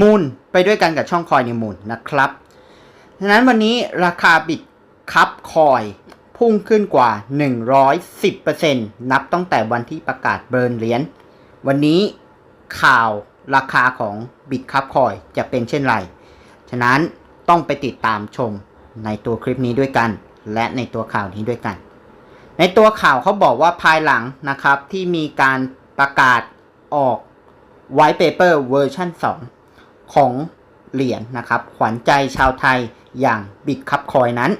มูลไปด้วยกันกับช่องคอยในมูลนะครับฉะนั้นวันนี้ราคาบิตคัพคอยพุ่งขึ้นกว่า 110%นับตั้งแต่วันที่ประกาศเบิร์นเหรียญ วันนี้ข่าวราคาของบิตคัพคอยจะเป็นเช่นไร ฉะนั้นต้องไปติดตามชมในตัวคลิปนี้ด้วยกัน และในตัวข่าวนี้ด้วยกัน ในตัวข่าวเขาบอกว่าภายหลังนะครับที่มีการประกาศออก White Paper เวอร์ชัน2 ของเหรียญนะครับ ขวัญใจชาวไทยอย่างบิตคัพคอยนั้น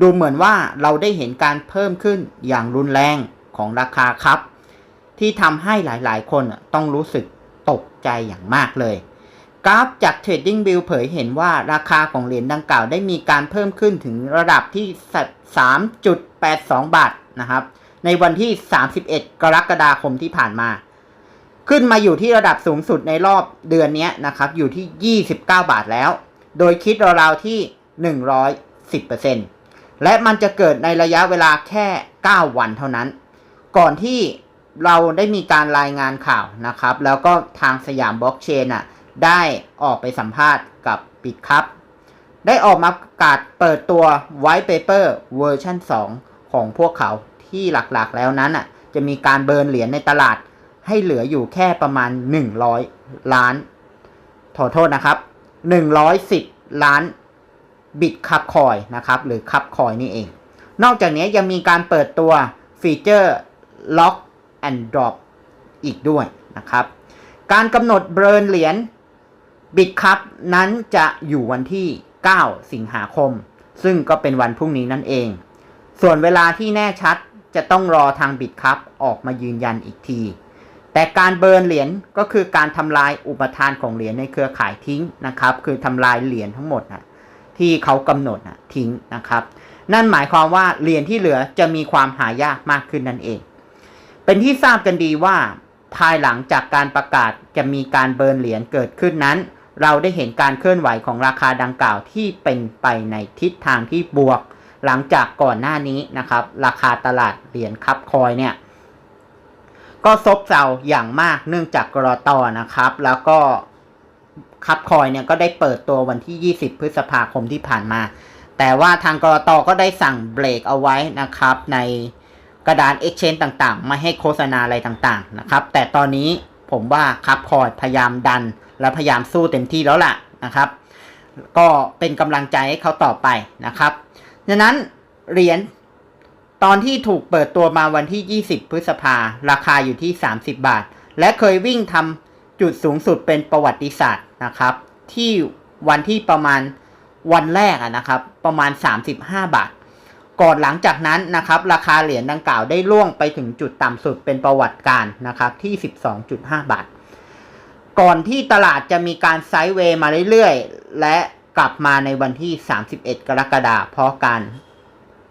ดูเหมือนว่าเราได้เห็นการเพิ่มขึ้นอย่างรุนแรงของราคาครับ ที่ทำให้หลายๆ คนต้องรู้สึกตกใจอย่างมากเลย กราฟจาก Trading View เผยเห็นว่าราคาของเหรียญดังกล่าวได้มีการเพิ่มขึ้นถึงระดับที่ 3.82 บาท นะครับ ในวันที่ 31 กรกฎาคมที่ผ่านมา ขึ้นมาอยู่ที่ระดับสูงสุดในรอบเดือนนี้นะครับ อยู่ที่ 29 บาทแล้ว โดยคิดราวๆที่ 110%และมันจะเกิดในระยะเวลาแค่ 9 วันเท่านั้น ก่อนที่เราได้มีการรายงานข่าวนะครับ แล้วก็ทางสยามบล็อกเชนอะได้ออกไปสัมภาษณ์กับปิดครับ ได้ออกมาประกาศเปิดตัว White Paper เวอร์ชัน2 ของพวกเขาที่หลักๆแล้วนั้นอะจะมีการเบิร์นเหรียญในตลาดให้เหลืออยู่แค่ประมาณ 100 ล้านขอโทษนะครับ 110 ล้านบิตคับคอยนะครับ หรือคับคอยนี่เอง นอกจากนี้ยังมีการเปิดตัวฟีเจอร์ Lock and Drop อีกด้วยนะครับ การกำหนดเบิร์นเหรียญบิตคัพนั้นจะอยู่วันที่ 9 สิงหาคม ซึ่งก็เป็นวันพรุ่งนี้นั่นเอง ส่วนเวลาที่แน่ชัดจะต้องรอทางบิตคัพออกมายืนยันอีกที แต่การเบิร์นเหรียญก็คือการทำลายอุปทานของเหรียญในเครือข่ายทิ้งนะครับ คือทำลายเหรียญทั้งหมดนะที่เขากำหนดนะทิ้งนะครับ นั่นหมายความว่าเหรียญที่เหลือจะมีความหายากมากขึ้นนั่นเอง เป็นที่ทราบกันดีว่า ภายหลังจากการประกาศจะมีการเบิร์นเหรียญเกิดขึ้นนั้น เราได้เห็นการเคลื่อนไหวของราคาดังกล่าวที่เป็นไปในทิศทางที่บวก หลังจากก่อนหน้านี้นะครับ ราคาตลาดเหรียญคับคอยเนี่ย ก็ซบเซาอย่างมากเนื่องจากกรอตอนะครับ แล้วก็คับคอยเนี่ยก็ได้เปิดตัววันที่ 20 พฤษภาคมที่ผ่านมา แต่ว่าทางกรอตอก็ได้สั่งเบรกเอาไว้นะครับ ในกระดาน Exchange ต่างๆ ไม่ให้โฆษณาอะไรต่างๆนะครับ แต่ตอนนี้ผมว่าคับคอยพยายามดัน และพยายามสู้เต็มที่แล้วล่ะนะครับ ก็เป็นกำลังใจให้เขาต่อไปนะครับ ดังนั้นเหรียญตอนที่ถูกเปิดตัวมาวันที่ 20 พฤษภา ราคาอยู่ที่ 30 บาท และเคยวิ่งทำจุดสูงสุดเป็นประวัติศาสตร์นะครับ ที่วันที่ประมาณวันแรกนะครับ ประมาณ 35 บาท ก่อนหลังจากนั้นนะครับ ราคาเหรียญดังกล่าวได้ล่วงไปถึงจุดต่ำสุดเป็นประวัติการนะครับที่ 12.5 บาท ก่อนที่ตลาดจะมีการไซด์เวย์มาเรื่อยๆ และ กลับมาในวันที่ 31 กรกฎาคมเพราะการ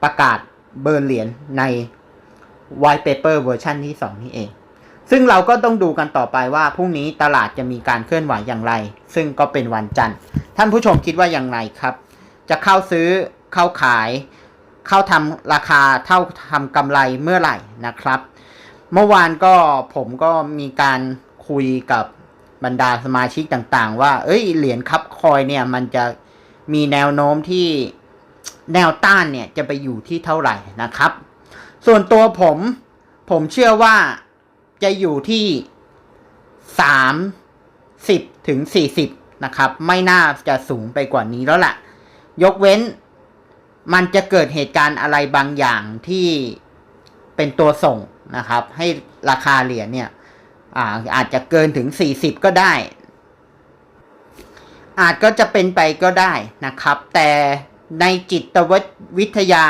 ประกาศเบิร์เหรียญใน White Paper เวอร์ชันที่ 2 นี่เอง ซึ่งเราก็ต้องดูกันต่อไปว่าพรุ่งนี้ตลาดจะมีการเคลื่อนไหวอย่างไร ซึ่งก็เป็นวันจันทร์ ท่านผู้ชมคิดว่าอย่างไรครับ จะเข้าซื้อเข้าขาย เข้าทำราคาเท่าทำกำไรเมื่อไหร่นะครับ เมื่อวานก็ผมก็มีการคุยกับ บรรดาสมาชิกต่าง ๆ ว่า เอ้ยเหรียญคับคอยเนี่ย มันจะมีแนวโน้มที่แนวต้านเนี่ยจะไปอยู่ที่เท่าไหร่นะครับ ส่วนตัวผม ผมเชื่อว่าจะอยู่ที่สามสิบถึงสี่สิบนะครับ ไม่น่าจะสูงไปกว่านี้แล้วล่ะ ยกเว้นมันจะเกิดเหตุการณ์อะไรบางอย่างที่เป็นตัวส่งนะครับ ให้ราคาเหรียญเนี่ย อาอาจจะเกินถึง 40 ก็ได้ อาจก็จะเป็นไปก็ได้นะครับ แต่ในจิตวิทยา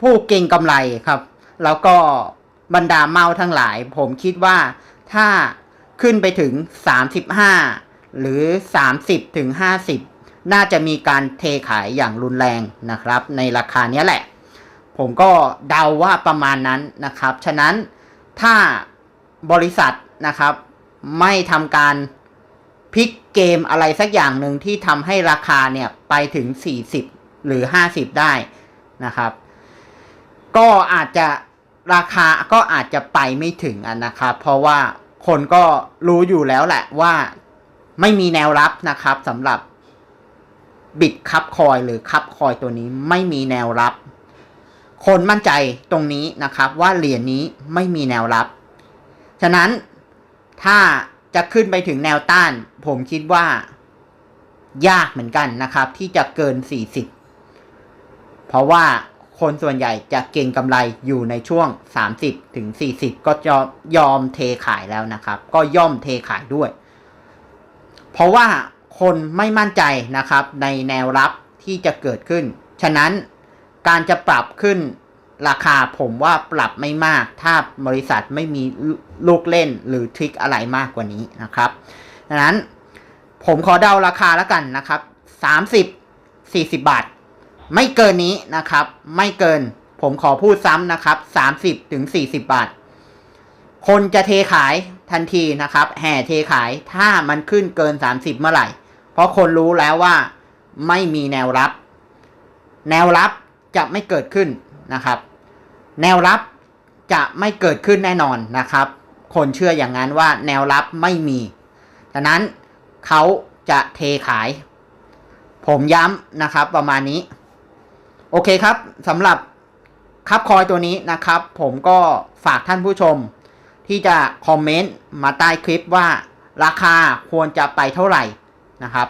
ผู้เก่งกำไรครับ แล้วก็บรรดาเมาทั้งหลาย ผมคิดว่าถ้าขึ้นไปถึง 35 หรือ 30 ถึง 50 น่าจะมีการเทขายอย่างรุนแรงนะครับ ในราคานี้แหละ ผมก็เดาว่าประมาณนั้นนะครับ ฉะนั้นถ้า บริษัทนะครับ ไม่ทำการพลิกเกมอะไรสักอย่างหนึ่งที่ทำให้ราคาเนี่ยไปถึง 40 หรือ 50 ได้นะครับ ก็อาจจะราคาก็อาจจะไปไม่ถึงอะนะครับ เพราะว่าคนก็รู้อยู่แล้วแหละว่าไม่มีแนวรับนะครับสำหรับบิตคับคอยหรือคับคอยตัวนี้ไม่มีแนวรับ คนมั่นใจตรงนี้นะครับว่าเหรียญนี้ไม่มีแนวรับ ฉะนั้นถ้าจะขึ้นไปถึงแนวต้าน ผมคิดว่า ยากเหมือนกันนะครับ ที่จะเกิน 40 เพราะว่าคนส่วนใหญ่จะเก่งกำไรอยู่ในช่วง 30 ถึง 40 ก็จะยอมเทขายแล้วนะครับ ก็ย่อมเทขายด้วย เพราะว่าคนไม่มั่นใจนะครับในแนวรับที่จะเกิดขึ้น ฉะนั้นการจะปรับขึ้น ราคาผมว่าปรับไม่มาก ถ้าบริษัทไม่มีลูกเล่นหรือทริคอะไรมากกว่านี้นะครับดังนั้นผมขอเดาราคาแล้วกันนะครับ 30 40 บาท ไม่เกินนี้นะครับ ไม่เกิน ผมขอพูดซ้ำนะครับ 30ถึง40 บาท คนจะเทขายทันทีนะครับ แห่เทขายถ้ามันขึ้นเกิน 30 เมื่อไหร่ เพราะคนรู้แล้วว่าไม่มีแนวรับ แนวรับจะไม่เกิดขึ้น นะครับ แนวรับจะไม่เกิดขึ้นแน่นอนนะครับ คนเชื่ออย่างนั้นว่าแนวรับไม่มีดังนั้นเขาจะเทขาย ผมย้ำนะครับประมาณนี้ โอเคครับสำหรับคับคอยตัวนี้นะครับ ผมก็ฝากท่านผู้ชม ที่จะคอมเมนต์มาใต้คลิปว่าราคาควรจะไปเท่าไหร่นะครับ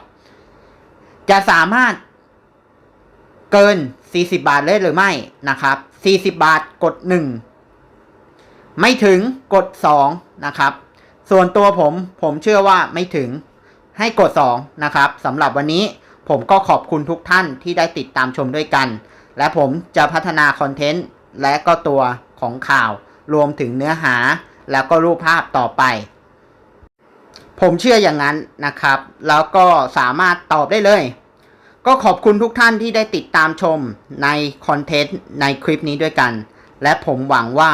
จะสามารถเกิน 40 บาทเลยหรือไม่นะครับ40 บาทกด 1 ไม่ถึงกด 2 นะครับ ส่วนตัวผมผมเชื่อว่าไม่ถึงให้กด 2 นะครับสำหรับวันนี้ผมก็ขอบคุณทุกท่านที่ได้ติดตามชมด้วยกัน และผมจะพัฒนาคอนเทนต์และก็ตัวของข่าว รวมถึงเนื้อหาแล้วก็รูปภาพต่อไป ผมเชื่ออย่างนั้นนะครับ แล้วก็สามารถตอบได้เลย ก็ขอบคุณทุกท่านที่ได้ติดตามชมในคอนเทนต์ในคลิปนี้ด้วยกัน และผมหวังว่า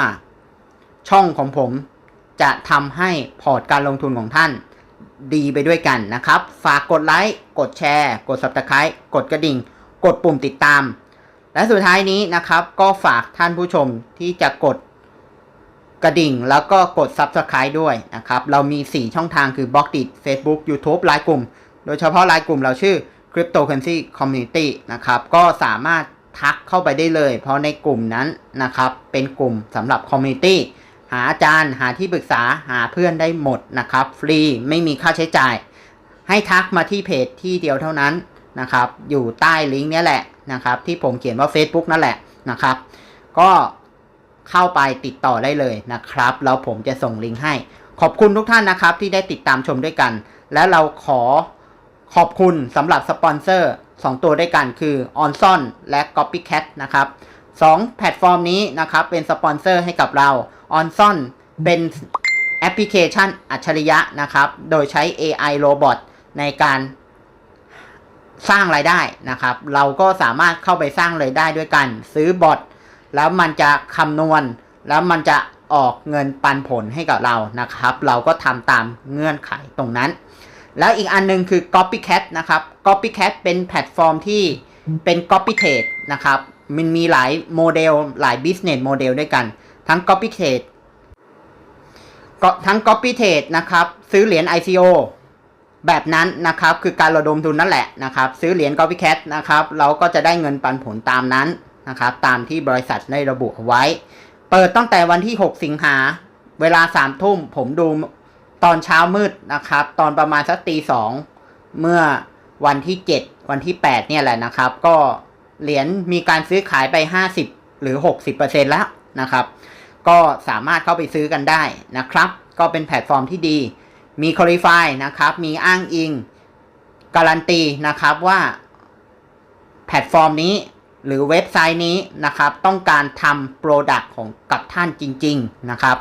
ช่องของผมจะทำให้พอร์ตการลงทุนของท่านดีไปด้วยกันนะครับ ฝากกดไลค์ กดแชร์ กด Subscribe กดกระดิ่ง กดปุ่มติดตาม และสุดท้ายนี้นะครับก็ฝากท่านผู้ชมที่จะกดกระดิ่ง แล้วก็กด Subscribe ด้วยนะครับ เรามี 4 ช่องทางคือบล็อกดิ Facebook YouTube ไลน์กลุ่ม โดยเฉพาะไลน์กลุ่มเราชื่อ Cryptocurrency Community นะครับก็สามารถทักเข้าไปได้เลย เพราะในกลุ่มนั้นนะครับเป็นกลุ่มสำหรับ Community หาอาจารย์หาที่ปรึกษาหาเพื่อนได้หมดนะครับ ฟรีไม่มีค่าใช้จ่าย ให้ทักมาที่เพจที่เดียวเท่านั้นนะครับ อยู่ใต้ลิงก์นี้แหละนะครับ ที่ผมเขียนว่า Facebook นั่นแหละนะครับ ก็เข้าไปติดต่อได้เลยนะครับ แล้วผมจะส่งลิงก์ให้ ขอบคุณทุกท่านนะครับที่ได้ติดตามชมด้วยกัน และเราขอ ขอบคุณสำหรับสปอนเซอร์ 2 ตัวด้วยกันคือ OnSon และ Copycat นะครับ2แพลตฟอร์มนี้นะครับเป็นสปอนเซอร์ให้กับเรา OnSon เป็นแอปพลิเคชันอัจฉริยะนะครับ โดยใช้ AI Robot ในการสร้างรายได้นะครับ เราก็สามารถเข้าไปสร้างรายได้ด้วยกัน ซื้อบอทแล้วมันจะคำนวณ แล้วมันจะออกเงินปันผลให้กับเรานะครับ เราก็ทำตามเงื่อนไขตรงนั้น แล้วอีกอันหนึงคือ Copycat นะครับ Copycat เป็นแพลตฟอร์มที่เป็น Copy Trade นะครับ มันมีหลายโมเดลหลาย business model ด้วยกัน ทั้ง Copy Trade ก็ทั้ง Copy Trade นะครับ ซื้อเหรียญ ICO แบบนั้นนะครับ คือการระดมทุนนั่นแหละนะครับ ซื้อเหรียญ Copycat นะครับ เราก็จะได้เงินปันผลตามนั้นนะครับ ตามที่บริษัทได้ระบุเอาไว้ เปิดตั้งแต่วันที่ 6 สิงหาเวลา3ทุ่มผมดู ตอนเช้ามืดนะครับ ตอนประมาณสักตีสองเมื่อวันที่ 7 วันที่ 8 เนี่ยแหละนะครับ ก็เหรียญมีการซื้อขายไป 50 หรือ 60%แล้วนะครับ ก็สามารถเข้าไปซื้อกันได้นะครับ ก็เป็นแพลตฟอร์มที่ดี มี Qualify นะครับ มีอ้างอิง การันตีนะครับว่าแพลตฟอร์มนี้หรือเว็บไซต์นี้นะครับ ต้องการทำโปรดักต์ของกับท่านจริง ๆ นะครับ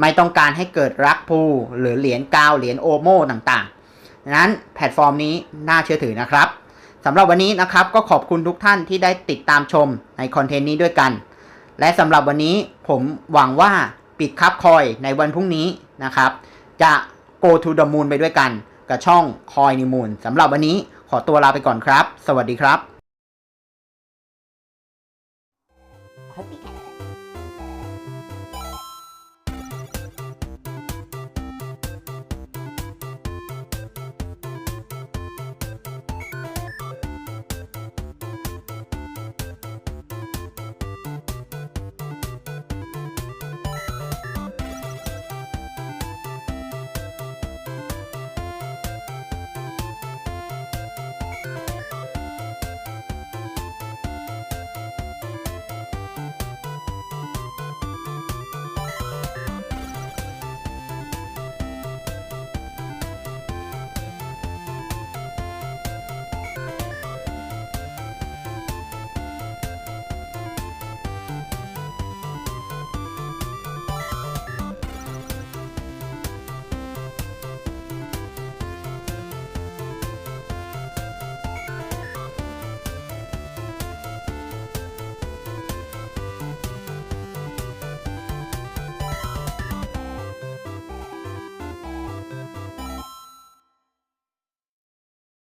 ไม่ต้องการให้เกิดรักพูหรือเหรียญกาวเหรียญโอโมต่างๆดังนั้นแพลตฟอร์มนี้น่าเชื่อถือนะครับสำหรับวันนี้นะครับก็ขอบคุณทุกท่านที่ได้ติดตามชมในคอนเทนต์นี้ด้วยกัน และสำหรับวันนี้ผมหวังว่าปิดคับคอยในวันพรุ่งนี้นะครับ จะ go to the moon ไปด้วยกัน กับช่องคอยนิมูลสำหรับวันนี้ขอตัวลาไปก่อนครับ สวัสดีครับ